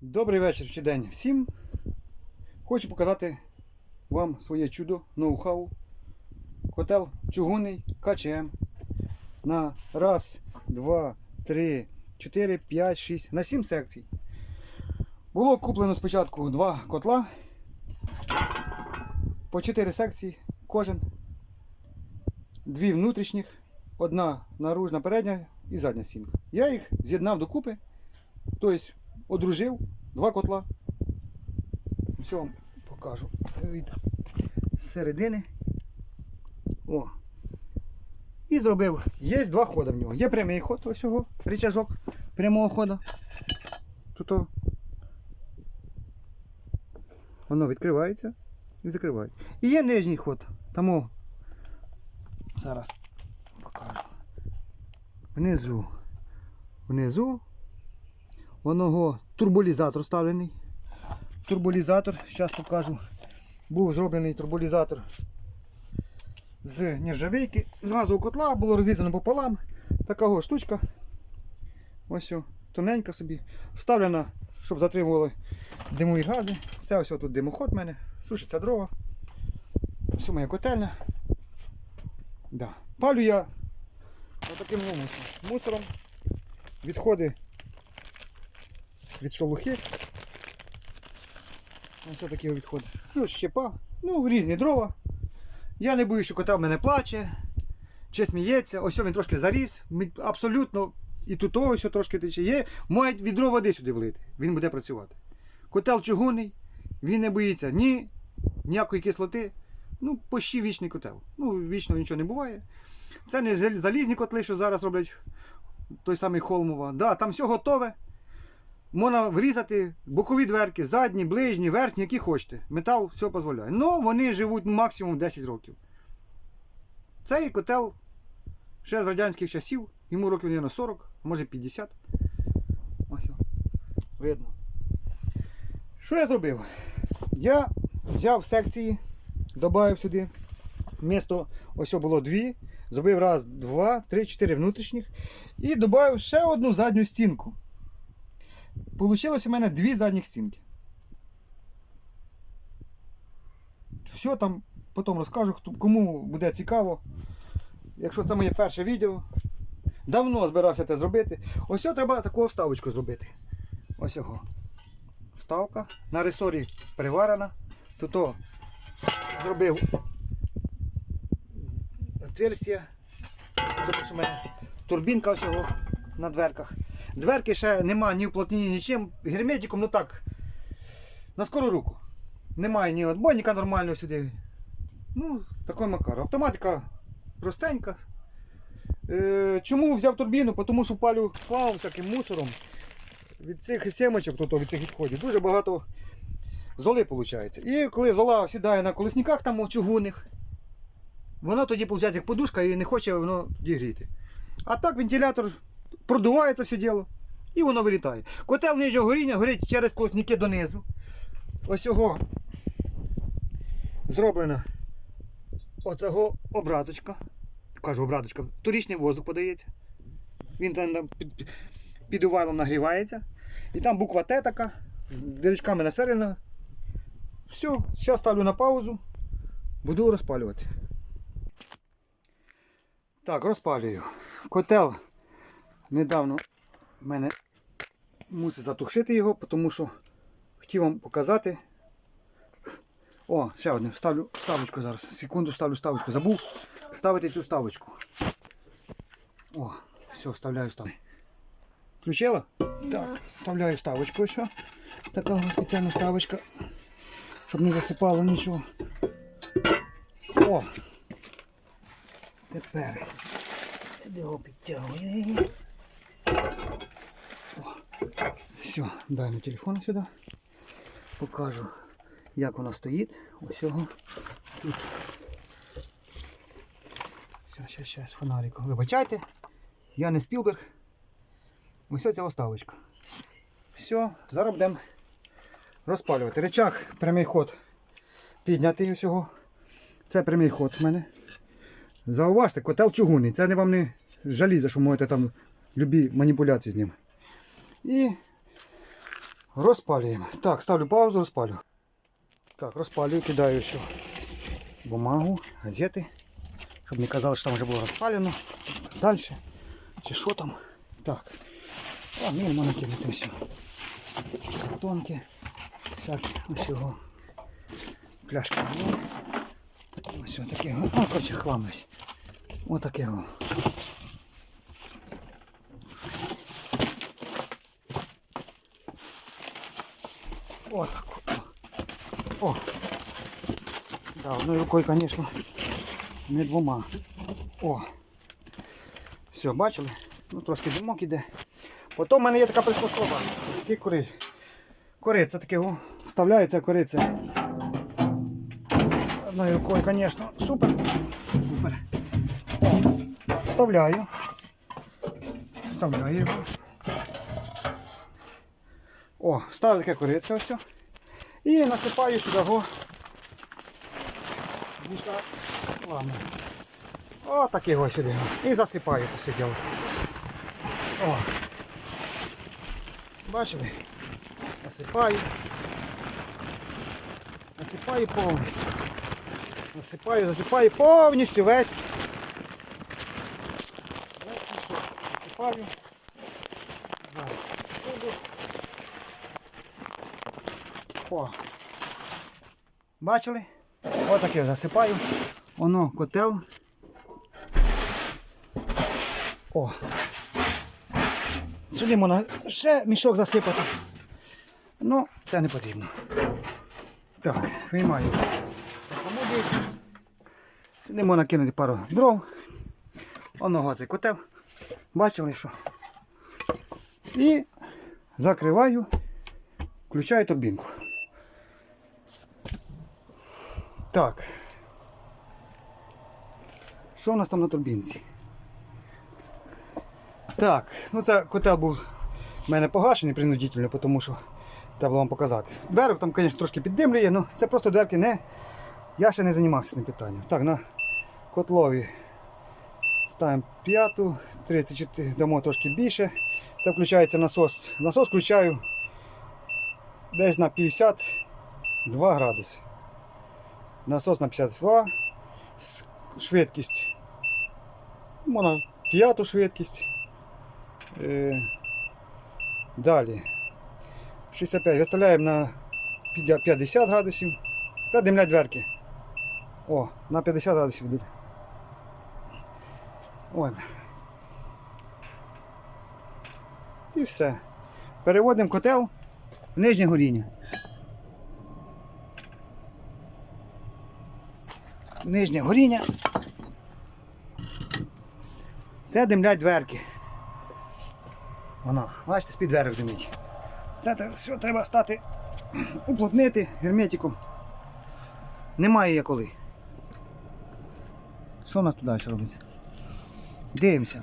Добрий вечір чи день всім. Хочу показати вам своє чудо ноу-хау. Котел чугунний КЧМ. На раз, два, три, чотири, п'ять, шість. На сім секцій. Було куплено спочатку два котла. По чотири секції кожен. Дві внутрішніх, одна наружна передня і задня стінка. Я їх з'єднав докупи. Тобто одружив два котла. Все вам покажу від середини. О. І зробив. Є два ходи в нього. Є прямий ход, ось його, рычажок прямого ходу. Тут воно відкривається і закривається. І є нижній ход. Тому зараз покажу. Внизу. Внизу Воного турболізатор вставлений. Турболізатор, зараз покажу. Був зроблений турболізатор з нержавейки. З газового котла було розрізано пополам. Така штучка. Ось о, тоненька собі. Вставлена, щоб затримували димові гази. Це ось тут димоход в мене. Сушиться дрова. Ось моя котельня. Да. Палю я мусором. Мусором. Відходи від шолухи. Ось такі відходи. Ну, щепа, ну, різні дрова. Я не боюсь, що кота в мене плаче, чи сміється. Ось він трошки заріс. Абсолютно. І тут ось трошки тече. Є. Мають відро води сюди влити. Він буде працювати. Котел чугунний, він не боїться ні ніякої кислоти. Ну, почти вічний котел. Ну, вічно нічого не буває. Це не залізні котли, що зараз роблять той самий Холмова. Да, там все готове. Можна врізати бокові дверки, задні, ближні, верхні, які хочете. Метал все дозволяє. Ну, вони живуть максимум 10 років. Цей котел ще з радянських часів, йому років, мабуть, 40, може 50. Ось. Видно. Що я зробив? Я взяв секції, додав сюди. Місто ось було дві. Зробив раз, два, три, чотири внутрішніх. І додав ще одну задню стінку. Получилось у мене дві задніх стінки. Все там потім розкажу, кому буде цікаво. Якщо це моє перше відео. Давно збирався це зробити. Ось треба таку вставочку зробити. Ось його. Вставка. На ресорі приварена. Тут о, зробив отверстя. Тому що мене турбінка всього на дверках. Дверки ще нема ні вплотнені нічим. Герметиком, ну так. На скору руку. Немає ні отбойника нормального сюди. Ну, такий макар. Автоматика простенька. Е, чому взяв турбіну? Тому що палю клав всяким мусором. Від цих сімочок, тобто від цих відходів, дуже багато золи виходить. І коли зола сідає на колесниках там чугунних, воно тоді виходить як подушка і не хоче воно дігріти. А так вентилятор продуває це все діло і воно вилітає. Котел нижнього горіння горить через колосники донизу. Ось його зроблена оцього обраточка. Кажу обраточка, торічний воздух подається. Він там під, під увалом нагрівається. І там буква Т така, з дирочками населена. Все, зараз ставлю на паузу, буду розпалювати. Так, розпалюю. Котел недавно в мене мусить затушити його, тому що хотів вам показати. О, ще одне, ставлю ставочку зараз. Секунду ставлю ставочку. Забув ставити цю ставочку. О, все, вставляю ставочку. Включила? Так, вставляю ставочку о. Така спеціальна ставочка. Щоб не засипало нічого. О! Тепер сюди його підтягую. Все, на телефон сюди. Покажу, як воно стоїть. Ось його тут. Зараз, зараз, зараз, фонариком. Вибачайте, я не Спілберг. Ось ця оставочка. Все, зараз будемо розпалювати. Речах, прямий ход піднятий усього. Це прямий ход в мене. Зауважте, котел чугунний. Це не вам не жаліза, що можете там любі маніпуляції з ним. І Розпалюємо. Так, ставлю паузу, розпалю. Так, розпалюю, кидаю все. Бумагу, газети. Щоб не казали, що там вже було розпалено. Далі. Чи що там? Так. А, ну, можна кинути все. Картонки. Всякі усього. Пляшки. є. Ось таке. Ну, коротше, хлам весь. Ось таке. О. О. Да, одною рукою, звісно, не двома. О. Все, бачили? Ну, трошки димок іде. Потім в мене є така приспособа. Такий кори. Кориця таке о, вставляється кориця. Одною рукою, звісно, супер. Супер. Вставляю. Вставляю його. О, ставлю таке кориця ось. І насипаю сюди го. Ладно. О, так його сюди. І засипаю це все діло. О. Бачили? Насипаю. Насипаю повністю. Насипаю, засипаю повністю. Весь. Насипаю. Зараз. Туди. О. Бачили? Отаке засипаю. Воно котел. О. Сюди можна ще мішок засипати. Ну, це не потрібно. Так, виймаю. Сюди можна кинути пару дров. Оного цей котел. Бачили, що? І закриваю, включаю турбінку. Так. Що у нас там на турбінці? Так, ну це котел був в мене погашений принудительно, тому що треба було вам показати. Дверок там, звісно, трошки піддимлює, але це просто дверки не. Я ще не займався цим питанням. Так, на котлові ставимо п'яту, 34, дамо трошки більше. Це включається насос. Насос включаю десь на 52 градуси. Насос на 52, швидкість. Можна п'яту швидкість. Е, Далі. 65. Виставляємо на 50 градусів. Це димлять дверки. О, на 50 градусів йдуть. Ой. І все. Переводимо котел в нижнє горіння. Нижнє горіння. Це димлять дверки. Воно, бачите, з-під дверок димить. Це все треба стати уплотнити герметиком. Немає я коли. Що у нас тут далі робиться? Дивимося.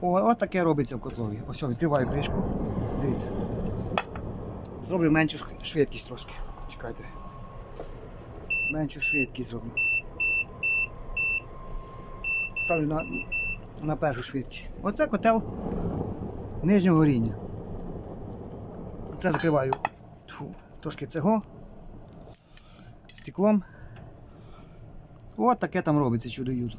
О, ось таке робиться в котлові. Ось що, відкриваю кришку. Дивіться. Зроблю меншу швидкість трошки. Чекайте. Меншу швидкість зроблю. Ставлю на, на першу швидкість. Оце котел нижнього горіння. Це закриваю Тьфу, трошки цього стеклом. От таке там робиться чудо юдо.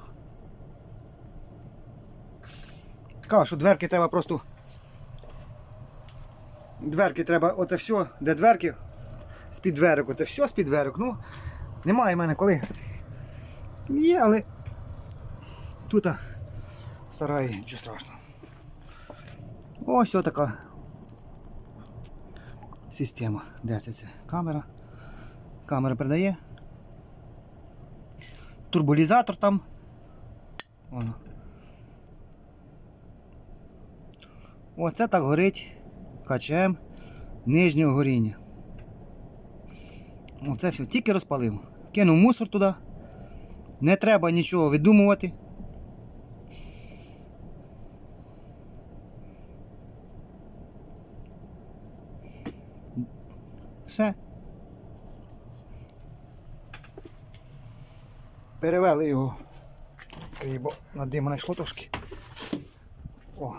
Кажу, що дверки треба просто. Дверки треба, оце все, де дверки з-під дверок, оце все з-під дверок. Ну, немає в мене коли. Є, але тут сарай, нічого страшного. Ось така система. Де це це? Камера. Камера передає. Турболізатор там. Воно. Оце так горить КЧМ нижнього горіння. Оце все, тільки розпалив. Кинув мусор туди. Не треба нічого видумувати. Все. Перевели його. Бо на дима не йшло трошки. О.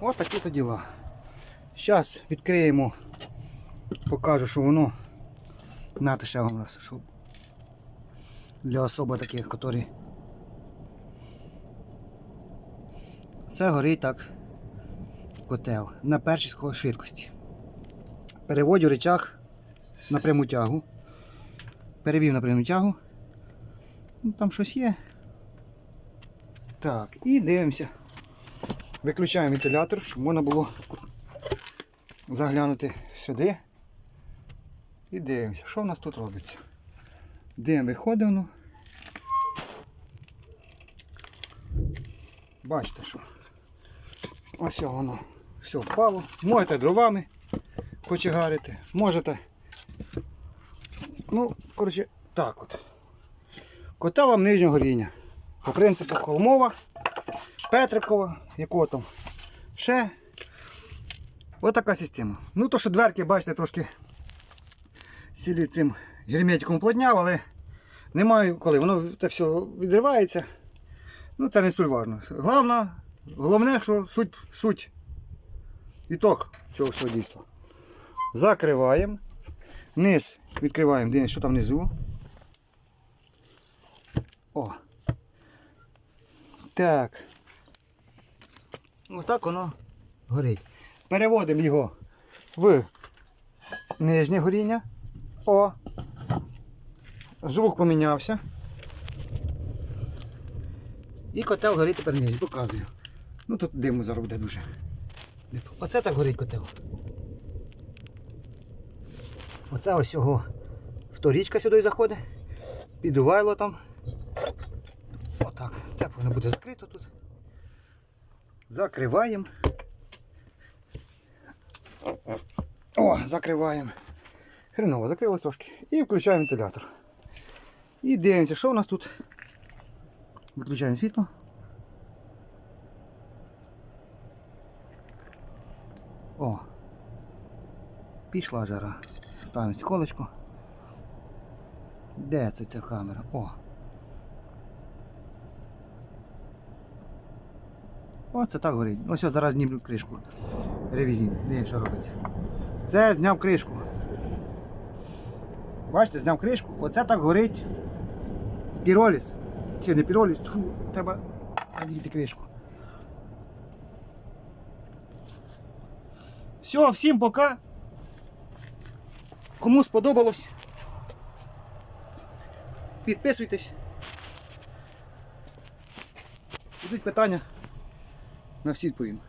Ось такі то діла. Зараз відкриємо, покажу, що воно. Нате ще вам раз, щоб для особи таких, які. Це горить так котел на першій швидкості. Переводю речах на пряму тягу. Перевів на пряму тягу. Ну, там щось є. Так, і дивимося. Виключаємо вентилятор, щоб можна було заглянути сюди. І дивимося, що в нас тут робиться. Дим виходить воно. Бачите, що ось воно все впало. Можете дровами кочегарити, можете. Ну, коротше, так от. Котелам нижнього горіння. По принципу холмова, Петрикова, якого там ще. Ось така система. Ну то, що дверки, бачите, трошки сілі цим герметиком плотняв, але немає коли. Воно це все відривається. Ну це не столь важно. Головне, головне, що суть, суть ітог цього всього дійства. Закриваємо. Низ відкриваємо, дивимося, що там внизу. О. Так. Отак воно горить. Переводимо його в нижнє горіння. О. Звук помінявся. І котел горить тепер нижній. Показую. Ну тут диму зараз буде дуже. Оце так горить котел. Оце ось його вторічка сюди заходить. Підувайло там. Отак. Це повинно буде закрито тут. Закриваємо. О, закриваємо. Хреново, закрилось трошки. І включаємо вентилятор. І дивимося, що у нас тут. Виключаємо світло. О. Пішла жара. Ставимо секундочку. Де це ця камера? О. Оце так горить. Ось я зараз знімлю кришку. Ревізійну. Ні, що робиться. Це зняв кришку. Бачите, зняв кришку. Оце так горить піроліс. Чи не піроліс, тьфу, треба надіти кришку. Все, всім пока. Кому сподобалось, підписуйтесь. Будуть питання, на всі відповім.